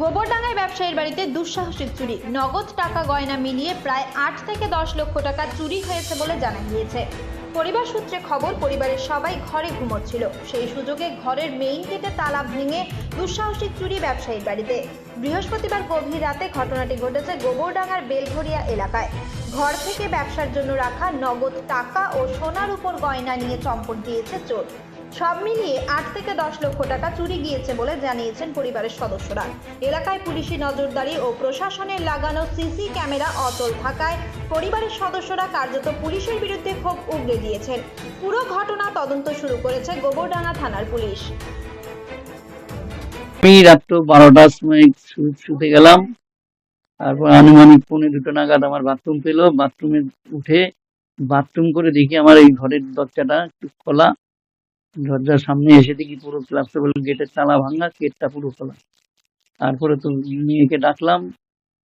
গোবরডাঙ্গায় ব্যবসায়ীর বাড়িতে দুঃসাহসিক চুরি। নগদ টাকা গয়না মিলিয়ে প্রায় আট থেকে দশ লক্ষ টাকা চুরি হয়েছে বলে জানা গিয়েছে। পরিবার সূত্রে খবর, পরিবারের সবাই ঘরে ঘুমোচ্ছিল। সেই সুযোগে ঘরের মেইন গেটে তালা ভেঙে দুঃসাহসিক চুরি ব্যবসায়ীর বাড়িতে। বৃহস্পতিবার গভীর রাতে ঘটনাটি ঘটেছে গোবরডাঙ্গার বেলঘরিয়া এলাকায়। ঘর থেকে ব্যবসার জন্য রাখা নগদ টাকা ও সোনার উপর গয়না নিয়ে চম্পট দিয়েছে চোর। সব মিলিয়ে আট থেকে দশ লক্ষ টাকা চুরি গিয়েছে বলে জানিয়েছেন পরিবারের সদস্যরা। এলাকায় পুলিশি নজরদারি ও প্রশাসনের লাগানো সিসি ক্যামেরা অচল থাকায় পরিবারের সদস্যরা কার্যত পুলিশের বিরুদ্ধে ক্ষোভ উগড়ে দিয়েছেন। পুরো ঘটনা তদন্ত শুরু করেছে গোবরডাঙ্গা থানার পুলিশ। আমি রাত্র বারোটার সময় শুতে গেলাম। তারপর আনুমানিক পৌনে দুটো নাগাদ আমার বাথরুম পেল। বাথরুমে উঠে বাথরুম করে দেখি আমার এই ঘরের দরজাটা খোলা। দরজার সামনে এসে দেখি পুরো ক্লাসটেবল গেটের তালা ভাঙা গেটটা পুরো খোলা। তারপরে তো মেয়েকে ডাকলাম,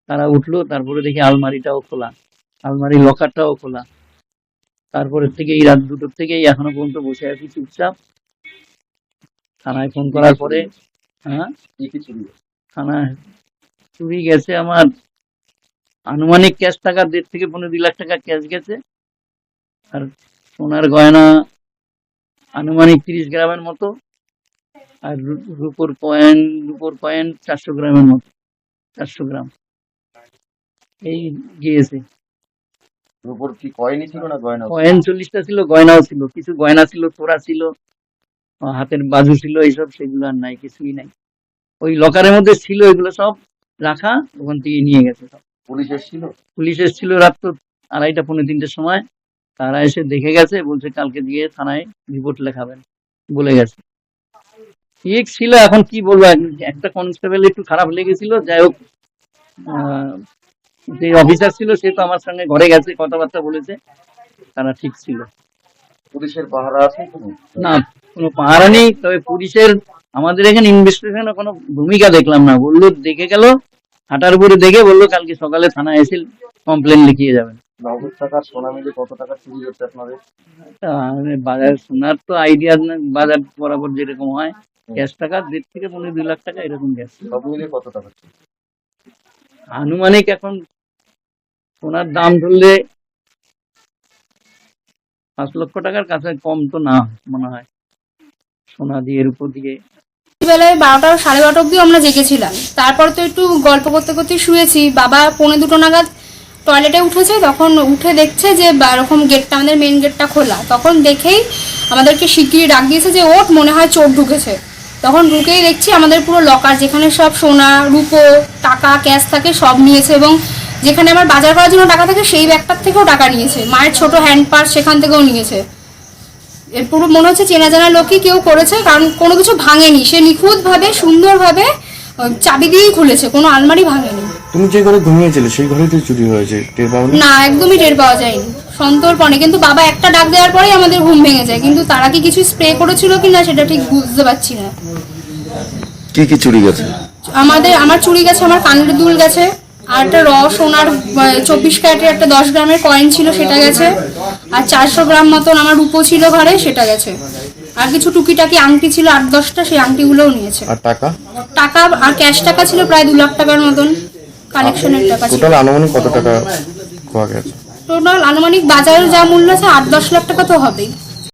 তারা উঠল, তারপরে দেখি আলমারিটাও খোলা, আলমারি লকারটাও খোলা। তারপরে থেকে এই রাত দুটোর থেকে এখনও পর্যন্ত বসে আছি চুপচাপ। থানায় ফোন করার পরে হ্যাঁ? থানায় চুরি গেছে আমার। আনুমানিক ক্যাশ টাকা দেড় থেকে পনেরো দুই লাখ টাকা ক্যাশ গেছে। আর সোনার গয়না আনুমানিক তিরিশ গ্রামের মতো আর রুপোর পয়েন্ট রুপোর পয়েন্ট চারশো গ্রামের মতো চারশো গ্রাম। এই গিয়েছে। রূপোর কি কয়েনই ছিল না গয়না? কয়েন চল্লিশটা ছিল গয়নাও ছিল কিছু গয়না ছিল তোরা ছিল হাতের বাজু ছিল এইসব সেগুলো আর নাই কিছুই নাই। ওই লকারের মধ্যে ছিল এগুলো সব রাখা ওখান থেকে নিয়ে গেছে সব। পুলিশ এসেছিল? পুলিশ এসেছিল রাত তো আড়াইটা পৌনে তিনটের সময়। তারা এসে দেখে গেছে বলছে কালকে দিয়ে থানায় রিপোর্ট লেখাবেন। বলে গেছে। ঠিক ছিল এখন কি বলব? একটা কনস্টেবল একটু খারাপ লেগেছিল যাই হোক যে অফিসার ছিল সে তো আমার সঙ্গে ঘরে গেছে কথাবার্তা বলেছে তারা ঠিক ছিল। পুলিশের পাহারা আছে না কোনো পাহারা নেই তবে পুলিশের আমাদের এখানে ইনভেস্টিগেশনে কোনো ভূমিকা দেখলাম না। বলল দেখে গেল হাঁটার উপরে দেখে বলল কালকে সকালে থানায় এসে কমপ্লেন লিখিয়ে যাবেন। নগদ টাকা সোনা মিলে কত টাকা চুরি হচ্ছে আপনাদের? বাজার সোনার তো আইডিয়া বাজার বরাবর যেরকম হয় ক্যাশ টাকা দেড় থেকে পনেরো দুই লাখ টাকা এরকম গেছে সব মিলে কত টাকা আনুমানিক এখন সোনার দাম ধরলে পাঁচ লক্ষ টাকার কাছে কম তো না মনে হয়। সোনা দিয়ে এর উপর দিয়ে। বেলায় বারোটা সাড়ে বারোটা অব্দি আমরা জেগেছিলাম। তারপর তো একটু গল্প করতে করতে শুয়েছি বাবা পৌনে দুটো নাগাদ টয়লেটে উঠেছে, তখন উঠে দেখছে যে এরকম গেটটা আমাদের মেন গেটটা খোলা। তখন দেখেই আমাদেরকে শিগগিরই ডাক দিয়েছে যে ওট মনে হয় চোর ঢুকেছে। তখন ঢুকেই দেখছি আমাদের পুরো লকার যেখানে সব সোনা, রুপো, টাকা ক্যাশ থাকে, সব নিয়েছে এবং যেখানে আমার বাজার করার জন্য টাকা থাকে, সেই ব্যাগটার থেকেও টাকা নিয়েছে। মায়ের ছোট হ্যান্ড পার্স সেখান থেকেও নিয়েছে। এর পুরো মনে হচ্ছে চেনা জানা লোকই কেউ করেছে, কারণ কোনো কিছু ভাঙেনি। সে নিখুঁতভাবে, সুন্দরভাবে চাবি দিয়েই খুলেছে, কোনো আলমারি ভাঙেনি। তুমি যে ঘরে ঘুমিয়েছিলে সেই ঘরেই চুরি হয়েছে টের পাওনি? না একদমই টের পাওয়া যায়নি। সন্তর্পণে কিন্তু বাবা একটা ডাক দেওয়ার পরেই আমাদের ঘুম ভেঙে যায়। কিন্তু তারা কি কিছু স্প্রে করেছিল কি না সেটা ঠিক বুঝতে পারছি না। কি কি চুরি গেছে? আমাদের আমার চুরি গেছে আমার কানের দুল গেছে আর একটা র সোনার চব্বিশ ক্যারেটের একটা দশ গ্রামের কয়েন ছিল সেটা গেছে। আর চারশো গ্রাম মতন আমার রূপো ছিল ঘরে সেটা গেছে। আর কিছু টুকিটাকি আংটি ছিল আট দশটা সেই আংটিগুলোও নিয়েছে। আর টাকা? টাকা আর ক্যাশ টাকা ছিল প্রায় দু লাখ টাকার মতন। কালেকশনের টাকা ছিল। টোটাল আনুমানিক কত টাকা খোয়া গেছে? টোটাল আনুমানিক বাজারের যা মূল্য আছে আট দশ লাখ টাকা তো হবেই।